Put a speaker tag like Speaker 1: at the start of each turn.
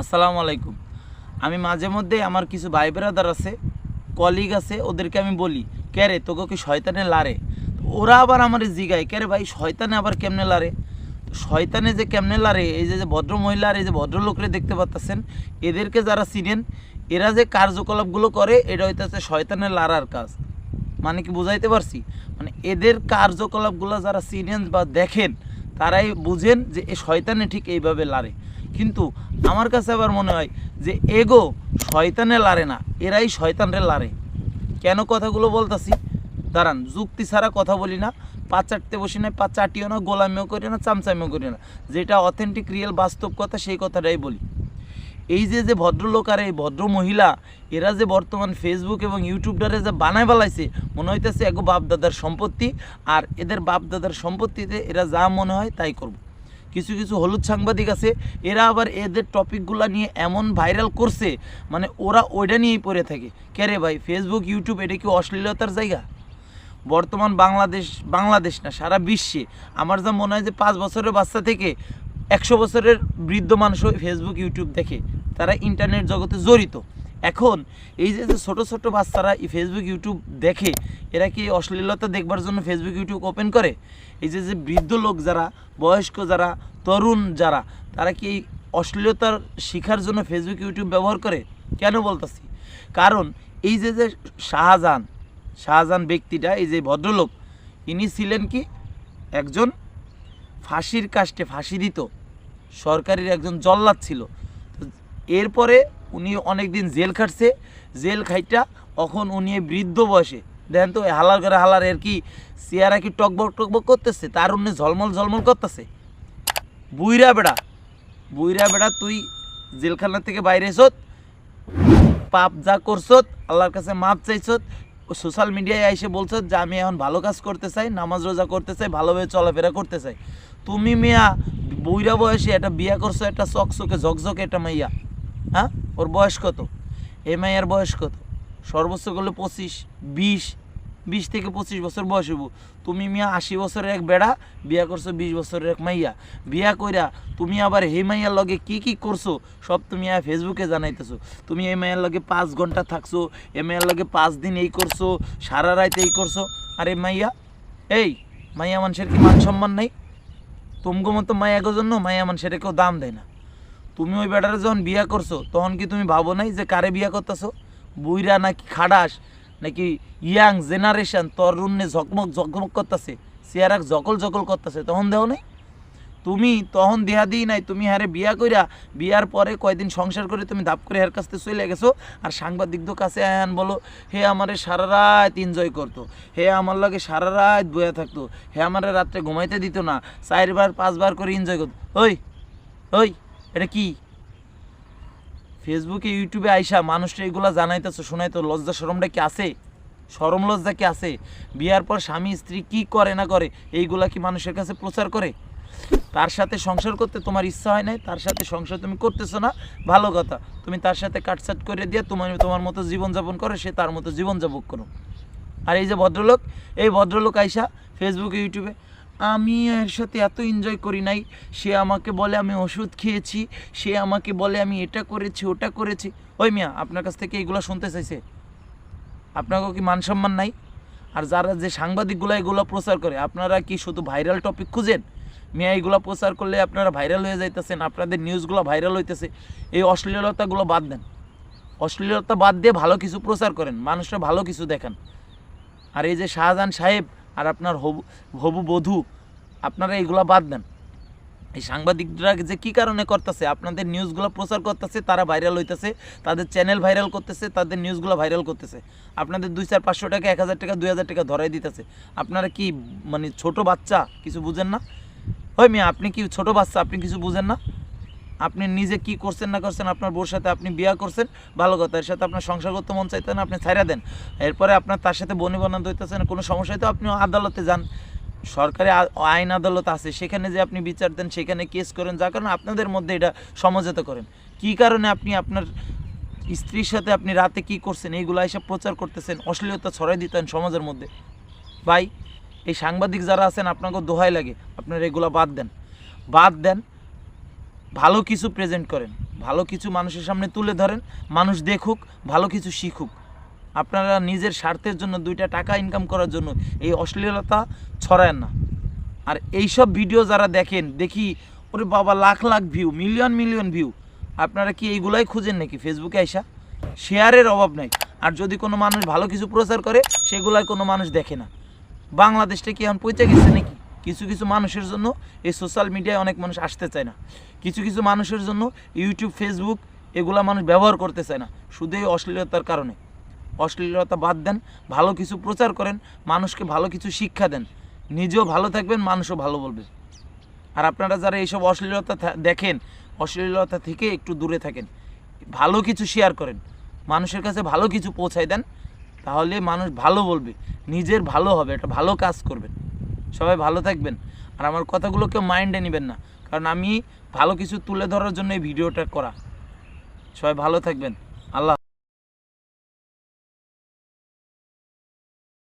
Speaker 1: আসসালামু আলাইকুম। আমি মাঝে মধ্যে আমার কিছু ভাই ব্রাদার আছে কলিগ আছে, ওদেরকে আমি বলি, কে রে, তোকে কি শয়তানে লারে? ওরা আবার আমার জিগায়, কে রে ভাই, শয়তানে আবার কেমনে লারে? শয়তানে যে কেমনে লারে, এই যে যে ভদ্র মহিলা আর এই যে ভদ্রলোকরে দেখতে পাচ্ছেন এদেরকে যারা চিনেন, এরা যে কার্যকলাপগুলো করে, এটা হইতেছে শয়তানের লারার কাজ। মানে কি বুঝাইতে পারছি? মানে এদের কার্যকলাপগুলো যারা চিনেন বা দেখেন, তারাই বুঝেন যে এ শয়তানে ঠিক এইভাবে লারে। কিন্তু আমার কাছে আবার মনে হয় যে এগো শয়তানে লারে না, এরাই শয়তানরে লারে। কেন কথাগুলো বলতাছি? দাঁড়ান, যুক্তি ছাড়া কথা বলি না পা চাটতে বসি না পা চাটিও না, গোলামিও করি না, চামচামিও করি না। যেটা অথেন্টিক রিয়েল বাস্তব কথা, সেই কথাটাই বলি। এই যে যে ভদ্রলোক আর এই ভদ্র মহিলা, এরা যে বর্তমান ফেসবুক এবং ইউটিউবটারে যে বানায় বেলাইছে, মনে হইতেছে এক বাপ দাদার সম্পত্তি, আর এদের বাপ দাদার সম্পত্তিতে এরা যা মনে হয় তাই করব। কিছু কিছু হলুদ সাংবাদিক আছে, এরা আবার এদের টপিকগুলো নিয়ে এমন ভাইরাল করছে মানে ওরা ওইটা নিয়েই পড়ে থাকে। কে ভাই ফেসবুক ইউটিউব এটা কি অশ্লীলতার জায়গা? বর্তমান বাংলাদেশ বাংলাদেশ না, সারা বিশ্বে। আমার যা মনে হয় যে পাঁচ বছরের বাচ্চা থেকে একশো বছরের বৃদ্ধ মানুষও ফেসবুক ইউটিউব দেখে, তারা ইন্টারনেট জগতে জড়িত। এখন এই যে ছোটো ছোটো বাচ্চারা ফেসবুক ইউটিউব দেখে এরা কি অশ্লীলতা দেখবার জন্য ফেসবুক ইউটিউব ওপেন করে? এই যে যে বৃদ্ধ লোক যারা, বয়স্ক যারা, তরুণ যারা, তারা কি অশ্লীলতার শিখার জন্য ফেসবুক ইউটিউব ব্যবহার করে? কেন বলতেছি? কারণ এই যে যে শাহজাহান শাহজাহান ব্যক্তিটা, এই যে ভদ্রলোক, ইনি ছিলেন কি একজন ফাঁসির কাস্টে ফাঁসি দিত। সরকারের একজন জল্লাদ ছিল। এরপরে উনি অনেক দিন জেল খাটছে। জেল খাইটা, এখন উনি বৃদ্ধ বয়সে। দেখেন তো হালার করে হালার এর কি চেয়ারা কি টকবক টকবক করতেছে? তার উনি ঝলমল ঝলমল করতেছে। বুইরা বেড়া বুইরা বেড়া, তুই জেলখানা থেকে বাইরে এসত, পাপ যা করছত, আল্লাহর কাছে মাপ চাইছত, সোশ্যাল মিডিয়ায় এসে বলছো যে, আমি এখন ভালো কাজ করতে চাই, নামাজ রোজা করতে চাই, ভালোভাবে চলাফেরা করতে চাই। তুমি মিয়া, বুইরা বয়সে একটা বিয়া করছ, একটা চকচকে ঝকঝকে একটা মাইয়া হ্যাঁ? ওর বয়স কত? এ মাইয়ার বয়স কত? সর্বোচ্চ করলে পঁচিশ, বিশ বিশ থেকে পঁচিশ বছর বয়স হইব। তুমি মিয়া আশি বছরের এক বেড়া, বিয়া করছ বিশ বছরের এক মাইয়া। বিয়া কইরা তুমি আবার হে মাইয়ার লগে কি কি করছ, সব তুমি ফেসবুকে জানাইতেছো। তুমি এই মাইয়ার লগে পাঁচ ঘণ্টা থাকছো এ মাইয়ার লগে পাঁচ দিন এই করছ, সারা রাত এই করছ। আরে মাইয়া, এই মাইয়া মানুষের কি মান সম্মান নাই? তুমগো মতো মায়াগো জন্য মায়া মানুষের কেউ দাম দেয় না। তুমি ওই বেটারে যখন বিয়া করছ, তখন কি তুমি ভাবো নাই যে কারে বিয়া করতেছো? বুইরা নাকি খাডাস, নাকি ইয়াং জেনারেশন তরুণে ঝকমক ঝকমক করতেছে চেয়ারাক জকল জকল করতেছে, তখন দেও নাই? তুমি তখন দেহা দিই নাই, তুমি হারে বিয়া কইরা, বিয়ার পরে কয়দিন সংসার করে তুমি ধাপ করে হের কাছ থেকে চলে গেছো, আর সাংবাদিকদের কাছে আয়ান বলো, হে আমারে সারা রাত এনজয় করতো, হে আমার লগে সারা রাত বয়ে থাকতো, হে আমারে রাত্রে ঘুমাইতে দিত না, চারবার পাঁচবার করে এনজয় করতো। ওই ওই, এটা কি? ফেসবুকে, ইউটিউবে আইসা মানুষটা এগুলো জানাইতেছো শোনাইতো লজ্জা সরমটা কি আছে? সরম লজ্জা কি আছে? বিয়ার পর স্বামী, স্ত্রী কি করে না করে, এইগুলা কি মানুষের কাছে প্রচার করে? তার সাথে সংসার করতে তোমার ইচ্ছা হয় নাই, তার সাথে সংসার তুমি করতেছো না? ভালো কথা। তুমি তার সাথে কাটসাট করে দিয়ে তোমার তোমার মতো জীবনযাপন করো, সে তার মতো জীবনযাপন করো আর এই যে ভদ্রলোক, এই ভদ্রলোক আইসা ফেসবুকে, ইউটিউবে আমি এর সাথে এত এনজয় করি নাই। সে আমাকে বলে, আমি ওষুধ খেয়েছি। সে আমাকে বলে, আমি এটা করেছি, ওটা করেছি। ওই মিয়া, আপনার কাছ থেকে এগুলো শুনতে চাইছে। আপনাকেও কি মান সম্মান নাই? আর যারা যে সাংবাদিকগুলো এগুলো প্রচার করে, আপনারা কি শুধু ভাইরাল টপিক খুঁজেন? মিয়া এইগুলো প্রচার করলে আপনারা ভাইরাল হয়ে যাইতেছেন, আপনাদের নিউজগুলো ভাইরাল হইতেছে। এই অশ্লীলতাগুলো বাদ দেন। অশ্লীলতা বাদ দিয়ে ভালো কিছু প্রচার করেন, মানুষরা ভালো কিছু দেখান। আর এই যে শাহজাহান সাহেব আর আপনার হবু হবু বধূ, আপনারা এইগুলা বাদ দেন। এই সাংবাদিকরা যে কি কারণে করতেছে, আপনাদের নিউজগুলো প্রচার করতেছে, তারা ভাইরাল হইতেছে, তাদের চ্যানেল ভাইরাল করতেছে, তাদের নিউজগুলো ভাইরাল করতেছে। আপনাদের দুই চার পাঁচশো টাকা, এক হাজার টাকা, দুই হাজার টাকা ধরাই দিতেছে। আপনারা কি মানে ছোট বাচ্চা, কিছু বুঝেন না? ওই মিয়া, আপনি কি ছোট বাচ্চা, আপনি কিছু বুঝেন না? আপনি নিজে কি করছেন না করছেন, আপনার বউর সাথে আপনি বিয়া করছেন, ভালো কথা, এর সাথে আপনার সংসার করতে মন চাইতেন আপনি ছাইরা দেন। এরপরে আপনার তার সাথে বনি বানাতে হইতেছেন কোনো সমস্যা তো আপনি আদালতে যান। সরকারি আইন আদালত আছে, সেখানে যে আপনি বিচার দেন, সেখানে কেস করেন যার কারণে আপনাদের মধ্যে এটা সমঝোতা করেন। কি কারণে আপনি আপনার স্ত্রীর সাথে আপনি রাতে কি করছেন, এইগুলো এসব প্রচার করতেছেন, অশ্লীলতা ছড়াই দিতেন সমাজের মধ্যে? ভাই, এই সাংবাদিক যারা আছেন, আপনাকে দোহাই লাগে, আপনারা এগুলো বাদ দেন। বাদ দেন ভালো কিছু প্রেজেন্ট করেন, ভালো কিছু মানুষের সামনে তুলে ধরেন, মানুষ দেখুক, ভালো কিছু শিখুক। আপনারা নিজের স্বার্থের জন্য দুইটা টাকা ইনকাম করার জন্য এই অশ্লীলতা ছড়ায় না। আর এইসব ভিডিও যারা দেখেন, দেখি, ওরে বাবা, lakh lakh view million million view আপনারা কি এইগুলাই খুঁজেন নাকি ফেসবুকে আইসা? শেয়ারের অভাব নাই। আর যদি কোনো মানুষ ভালো কিছু প্রচার করে, সেগুলাই কোনো মানুষ দেখে না। বাংলাদেশটা কি এখন পৌঁছে গেছে নাকি? কিছু কিছু মানুষের জন্য এই সোশ্যাল মিডিয়ায় অনেক মানুষ আসতে চায় না। কিছু কিছু মানুষের জন্য ইউটিউব ফেসবুক এগুলা মানুষ ব্যবহার করতে চায় না, শুধু এই অশ্লীলতার কারণে। অশ্লীলতা বাদ দেন, ভালো কিছু প্রচার করেন, মানুষকে ভালো কিছু শিক্ষা দেন। নিজেও ভালো থাকবেন, মানুষও ভালো বলবে আর আপনারা যারা এইসব অশ্লীলতা দেখেন, অশ্লীলতা থেকে একটু দূরে থাকেন, ভালো কিছু শেয়ার করেন, মানুষের কাছে ভালো কিছু পৌঁছায় দেন, তাহলে মানুষ ভালো বলবে, নিজের ভালো হবে, একটা ভালো কাজ করবেন। সবাই ভালো থাকবেন। আর আমার কথাগুলো কেউ মাইন্ডে নেবেন না। কারণ আমি ভালো কিছু তুলে ধরার জন্য এই ভিডিওটা করা। সবাই ভালো থাকবেন।